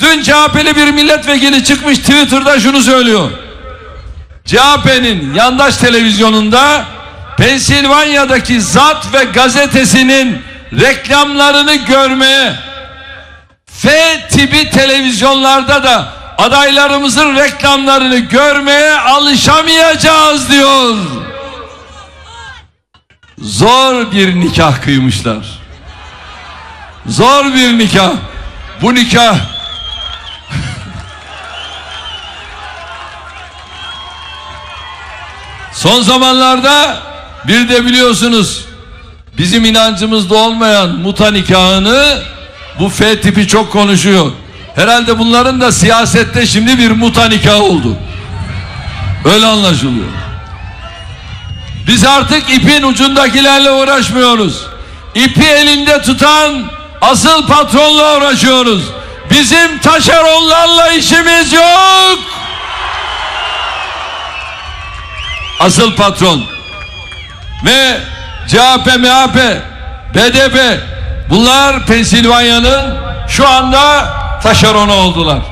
Dün CHP'li bir milletvekili çıkmış Twitter'da şunu söylüyor. CHP'nin yandaş televizyonunda Pensilvanya'daki Zat ve gazetesinin reklamlarını görmeye F tipi televizyonlarda da adaylarımızın reklamlarını görmeye alışamayacağız diyor. Zor bir nikah kıymışlar. Zor bir nikah. Bu nikah Son zamanlarda bir de biliyorsunuz bizim inancımızda olmayan muta nikahını bu F tipi çok konuşuyor. Herhalde bunların da siyasette şimdi bir muta nikahı oldu. Öyle anlaşılıyor. Biz artık ipin ucundakilerle uğraşmıyoruz. İpi elinde tutan asıl patronla uğraşıyoruz. Bizim taşeronlarla işimiz yok. Asıl patron ve CHP, MHP, BDP bunlar Pensilvanya'nın şu anda taşeronu oldular.